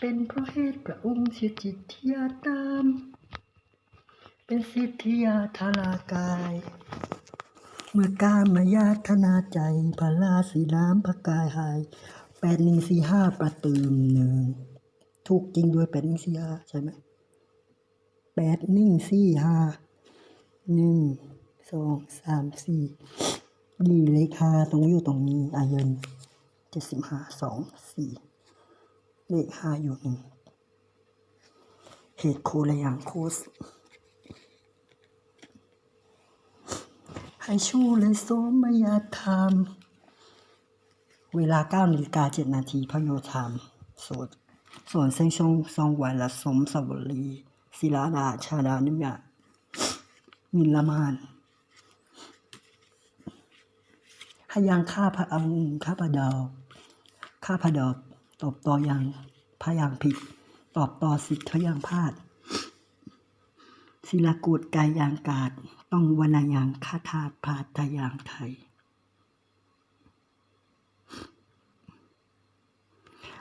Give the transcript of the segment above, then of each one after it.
เป็นเพราะเหตุพระองค์เสียจิตที่ยาตาม เป็นสิทธิยาธารากาย เมื่อการมายาธนาใจพระลาสีน้ำพระกายหายแปดหนึ่งสี่ห้าประตืมหนึ่งถูกจริงด้วยแปดหนึ่งสี่ห้าใช่ไหมแปดหนึ่งสี่ห้าหนึ่งสองสามสี่ดีเลขห้าตรงอยู่ตรงนี้อายุเจ็ดสิบห้าสองสี่ เลขห้าอยู่นี่เหตุโคระอย่างโคสให้ชูเลยโสมยาธรรม เวลา9นาฬิกา7นาทีพระโยธามสวดส่วนเส้นชงซองวันละสมสวรีศิลาดาชาดานิยามินละมานให้ยังข้าพระองค์ข้าพระดาวข้าพระดาว ตอบต่อยังพระยังผิด ตอบต่อสิทธิ์พระยังพลาด ศิลากูดกายยางกาด ต้องวรรณยางคาถาพาทยางไทย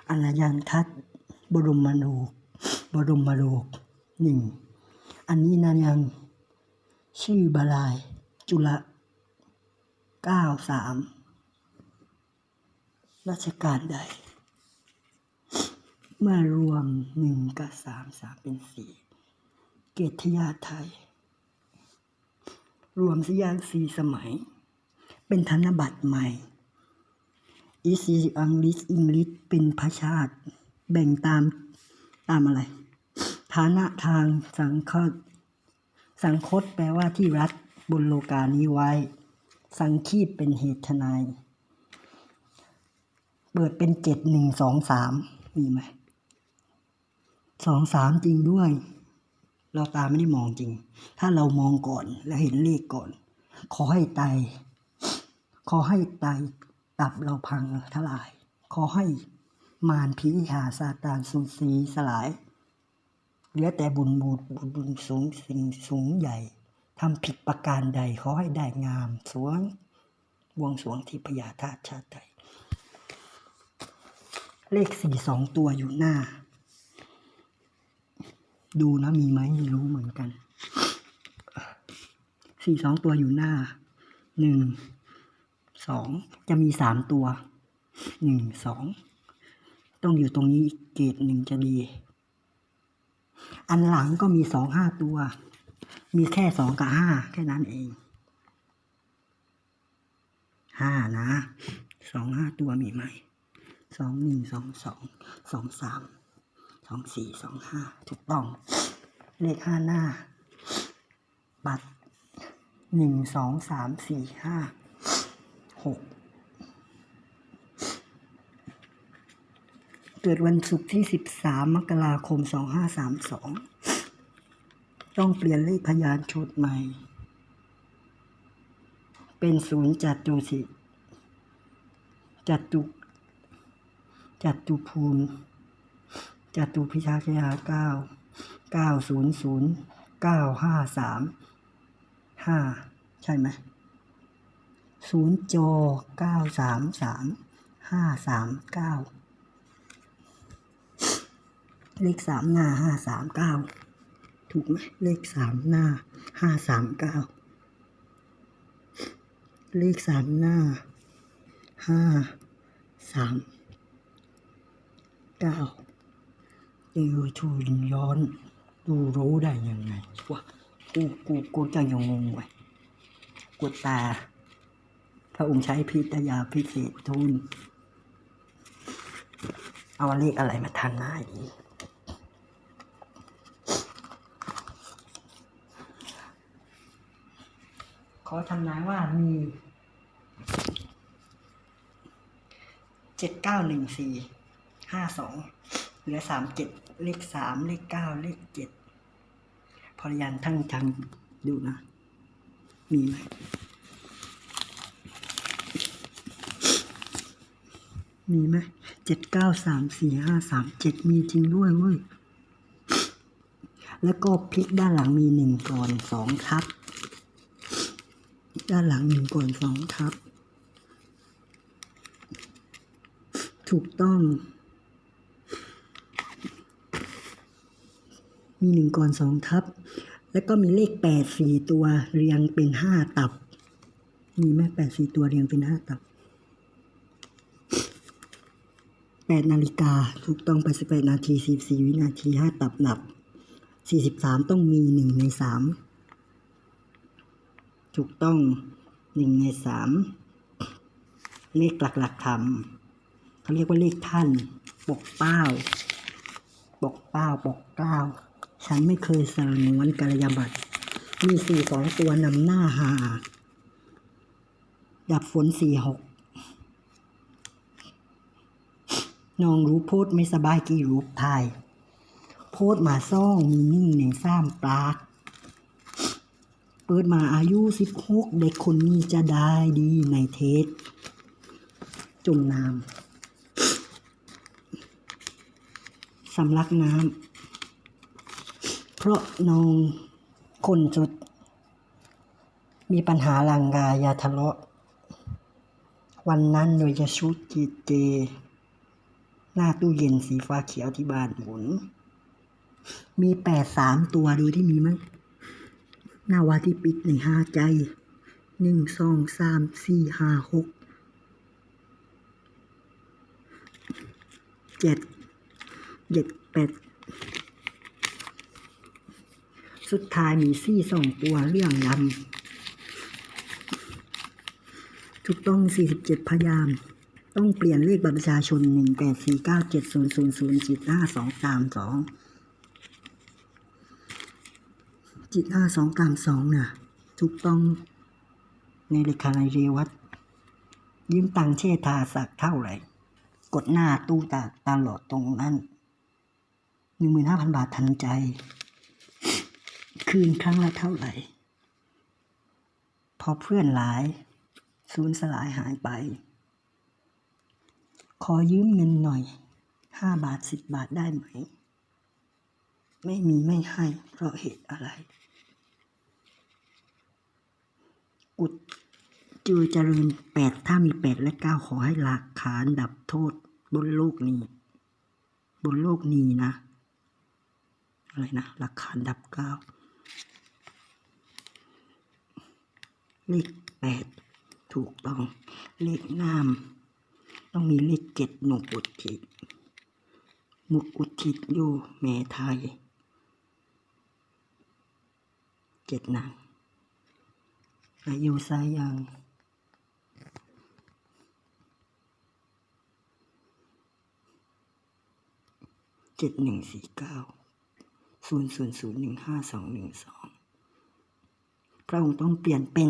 อนายันทัศบรมโลกบรมโลกหนึ่ง อันนี้นายังชื่อบาลาย จุลเก้าสามราชการใด เมื่อรวมหนึ่งกับสามสามเป็นสี่เกตยาไทย รวมสยามสีสมัย เป็นธนบัตรใหม่อีซีอังลิสอิงลิสเป็นพระชาติ แบ่งตามตามอะไร ฐานะทางสังคตสังคตแปลว่าที่รัฐบนโลกานี้ไว้ สังคีตเป็นเหตุทนาย เปิดเป็นเจ็ดหนึ่งสองสามมีไหม สองสามจริงด้วย เราตาไม่ได้มองจริง ถ้าเรามองก่อนแล้วเห็นเลขก่อน ขอให้ไตขอให้ไตตับเราพังทลาย ขอให้มารพิหาซาตานสูญสีสลายเหลือแต่บุญบูดบุญบุญสูงสิ่งสูงใหญ่ทำผิดประการใดขอให้ได้งามสวงบวงสวงที่พญาธาตุชาติเลขสี่สองตัวอยู่หน้า ดูนะมีไหมไม่รู้เหมือนกันสี่สองตัวอยู่หน้าหนึ่งสองจะมีสามตัวหนึ่งสองต้องอยู่ตรงนี้อีกเกตหนึ่งจะดี อันหลังก็มีสองห้าตัว มีแค่สองกับห้าแค่นั้นเองห้านะสองห้าตัวมีไหมสองหนึ่งสองสองสองสาม สองสี่สองห้าถูกต้อง เลขห้าหน้า บัตรหนึ่งสองสามสี่ห้าหกเกิดวันศุกร์ที่สิบสามมกราคมสองห้าสามสองต้องเปลี่ยนเลขพยานชุดใหม่ เป็นศูนย์จัตุสิจัตุจัตุภูมิ จตุพิชาชยาเก้าเก้าศูนย์ศูนย์เก้าห้าสามห้าใช่ไหมศูนย์โจเก้าสามสามห้าสามเก้าเลขสามหน้าห้าสามเก้าถูกไหมเลขสามหน้าห้าสามเก้าเลขสามหน้าห้าสามเก้า เออชูย้อน ดูรู้ได้ยังไงวะกูกูกูจะยังงงไว้กูตา พระองค์ใช้พิทยาพิเศษทุน เอาเลขอะไรมาทันหน้าอีกขอทำนายว่ามีเจ็ดเก้าหนึ่งสี่ห้าสอง เหลือสามเจ็ดเลขสามเลขเก้าเลขเจ็ดพอยันทั้งจังดูนะ มีไหมมีไหมเจ็ดเก้าสามสี่ห้าสามเจ็ดมีจริงด้วยเว้ย แล้วก็พลิกด้านหลังมีหนึ่งก่อนสองทับ ด้านหลังหนึ่งก่อนสองทับ ถูกต้อง มีหนึ่งก่อนสองทับ แล้วก็มีเลขแปดสี่ตัวเรียงเป็นห้าตับ มีไหมแปดสี่ตัวเรียงเป็นห้าตับแปดนาฬิกาถูกต้องแปสิบแปดนาทีสี่สี่วินาทีห้าตับหลับสี่สิบสามต้องมีหนึ่งในสามถูกต้องหนึ่งในสามเลขหลักๆคำเขาเรียกว่าเลขท่าน ปกเป้า ปกเป้า ปกเก้า ฉันไม่เคยสารนวนกัลยาบัตรมีสี่สองตัวนำหน้าหา ดับฝนสี่หกน้องรู้โพดไม่สบายกี่รูปไทยโพดมาซ่องมีนิ่งในซ้ำปลากเปิดมาอายุสิบหกเด็กคนนี้จะได้ดีในเทศจุ่มน้ำสำลักน้ำ เพราะน้องคนจุด มีปัญหาลังกายยาทะเลาะ วันนั้นโดยจะชุดจีเจ หน้าตู้เย็นสีฟ้าเขียวที่บ้านหมุน มีแปดสามตัวโดูที่มีมั้ยหน้าวาที่ปิดในห้าใจหนึ่งสองสามสี่ห้าหกเจ็ดเจ็ดแปด สุดท้ายมีซี่สองตัวเรื่องลำถูกต้อง 47 พยายาม ต้องเปลี่ยนเลขบัตรประชาชน 1 8 4 9 7 0 0 0จิต5 2ตาม2จิต5 2ตาม2น่ะถูกต้องในเลขาในเรวัตยืมตังเชษฐาสักเท่าไหร่ กดหน้าตู้ตาตลอดตรงนั้น15,000บาททันใจ คืนครั้งละเท่าไหร่ พอเพื่อนหลายสูญสลายหายไป ขอยืมเงินหน่อยห้าบาทสิบบาทได้ไหม ไม่มีไม่ให้เพราะเหตุอะไร อุดจือเจริญแปดถ้ามีแปดและเก้าขอให้หลักฐานดับโทษบนโลกนี้ บนโลกนี้นะ อะไรนะหลักฐานดับเก้า เลขแปดถูกต้อง เลขน้ำต้องมีเลขเจ็ดหนุกอุทิศมุกอุทิศอยู่แม่ไทยเจ็ดนางอายุสายยังเจ็ดหนึ่งสี่เก้าศูนย์ศูนย์ศูนย์หนึ่งห้าสองหนึ่งสอง พระองค์ต้องเปลี่ยนเป็น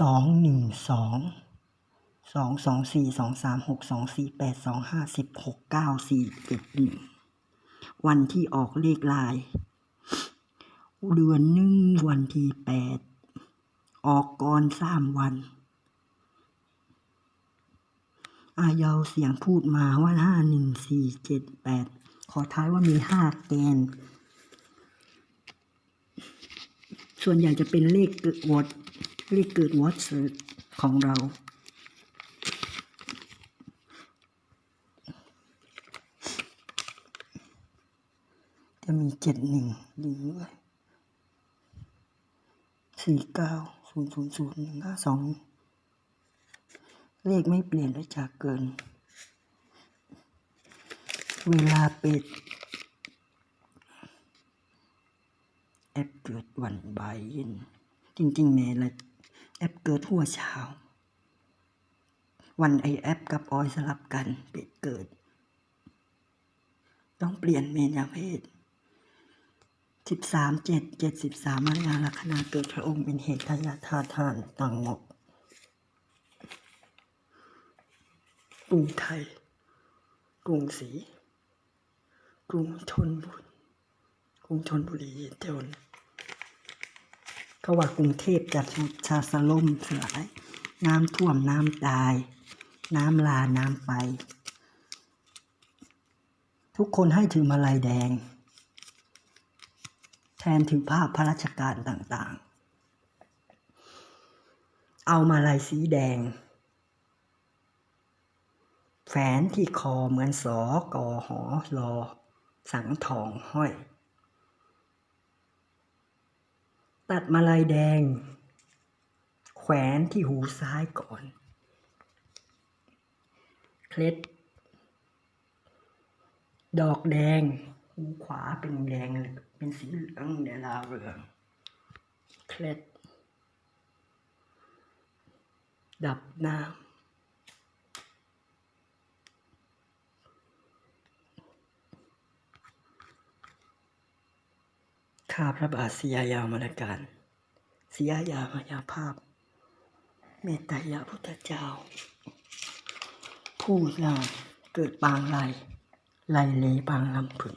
สองหนึ่งสองสองสองสี่สองสามหกสองสี่แปดสองห้าสิบหกเก้าสี่เจ็ดหนึ่งวันที่ออกเลขลาย เดือนหนึ่งวันที่แปดออกก่อนสามวัน อายาเสียงพูดมาว่าห้าหนึ่งสี่เจ็ดแปดขอท้ายว่ามีห้าแกน ส่วนใหญ่จะเป็นเลขเกิดวอดเลขเกิดวอตเซิร์ของเรา จะมีเจ็ดหนึ่งดีด้วยสี่เก้าศูนย์ศูนย์ศูนย์หนึ่งห้าสองเลขไม่เปลี่ยนได้จากเกิน เวลาปิด แอปเกิดวันบ่ายเย็น จริงๆแม่ละแอปเกิดหัวเช้า วันไอแอปกับออยสลับกันเป็ดเกิด ต้องเปลี่ยนเมนยาเพศสิบสามเจ็ดเจ็ดสิบสามมารยาลัคนาเกิดพระองค์เป็นเหตุทายาทาทานต่างงกกรุงไทย กรุงศรีกรุงธนบุรีกรุงธนบุรีเจน ก็ว่ากรุงเทพจะชาสล่มสลายน้ำท่วมน้ำตาย น้ำลาน้ำไป ทุกคนให้ถือมาลายแดง แทนถือภาพพระราชการต่างๆ เอามาลายสีแดง แฝนที่คอเหมือนสอกอหอรอสังทองห้อย ตัดมาลายแดง แขวนที่หูซ้ายก่อน เคล็ด ดอกแดง หูขวาเป็นแดงเหลือเป็นสีเหลืองเดลาเรืองเคล็ด ดับน้ำ ข้าพระบาทสยายามรการสยายามายาภาพ เมตตายาพุทธเจ้า ผู้สร้างเกิดบางไรไรเลบางลำพึง